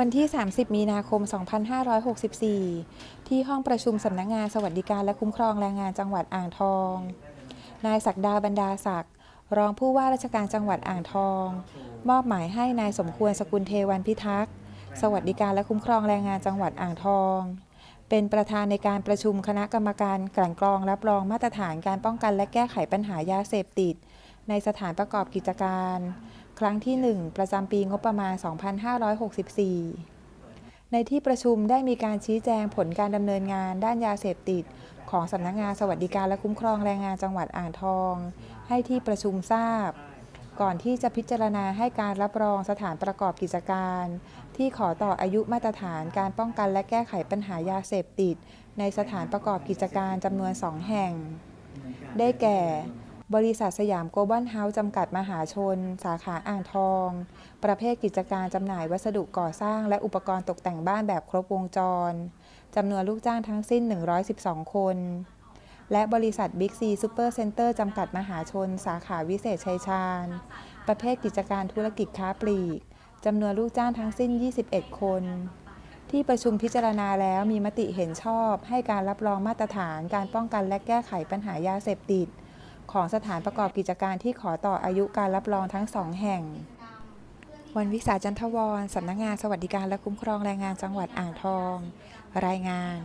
วันที่ 30 มีนาคม 2564 ที่ห้องประชุมสำนักงานสวัสดิการและคุ้มครองแรงงานจังหวัดอ่างทอง นายศักดาบรรดาศักดิ์รองผู้ว่าราชการจังหวัดอ่างทอง มอบหมายให้นายสมควรสกุลเทวันพิทักษ์ สวัสดิการและคุ้มครองแรงงานจังหวัดอ่างทอง เป็นประธานในการประชุมคณะกรรมการกลั่นกรองรับรองมาตรฐานการป้องกันและแก้ไขปัญหายาเสพติด ในสถานประกอบกิจการ ครั้งที่ 1 ประจำปีงบประมาณ 2564 ในที่ประชุมได้มีการชี้แจงผลการดำเนินงานด้านยาเสพติด ของสำนักงานสวัสดิการและคุ้มครองแรงงานจังหวัดอ่างทอง ให้ที่ประชุมทราบ ก่อนที่จะพิจารณาให้การรับรองสถานประกอบกิจการ ที่ขอต่ออายุมาตรฐานการป้องกันและแก้ไขปัญหายาเสพติด ในสถานประกอบกิจการจำนวน 2 แห่ง ได้แก่ บริษัทสยามโกลบอลเฮาส์จำกัดมหาชน สาขาอ่างทอง ประเภทกิจการจำหน่ายวัสดุก่อสร้างและอุปกรณ์ตกแต่งบ้านแบบครบวงจร จำนวนลูกจ้างทั้งสิ้น 112 คน และบริษัทบิ๊กซีซูเปอร์เซ็นเตอร์จำกัดมหาชน สาขาวิเศษชัยชาญ ประเภทกิจการธุรกิจค้าปลีก จำนวนลูกจ้างทั้งสิ้น 21 คนที่ประชุมพิจารณาแล้วมีมติเห็นชอบ ให้การรับรองมาตรฐานการป้องกันและแก้ไขปัญหายาเสพติด ของสถานประกอบกิจการที่ขอต่ออายุการรับรองทั้งสองแห่ง วันวิสาจันทวรสำนักงานสวัสดิการและคุ้มครองแรงงานจังหวัดอ่างทอง รายงาน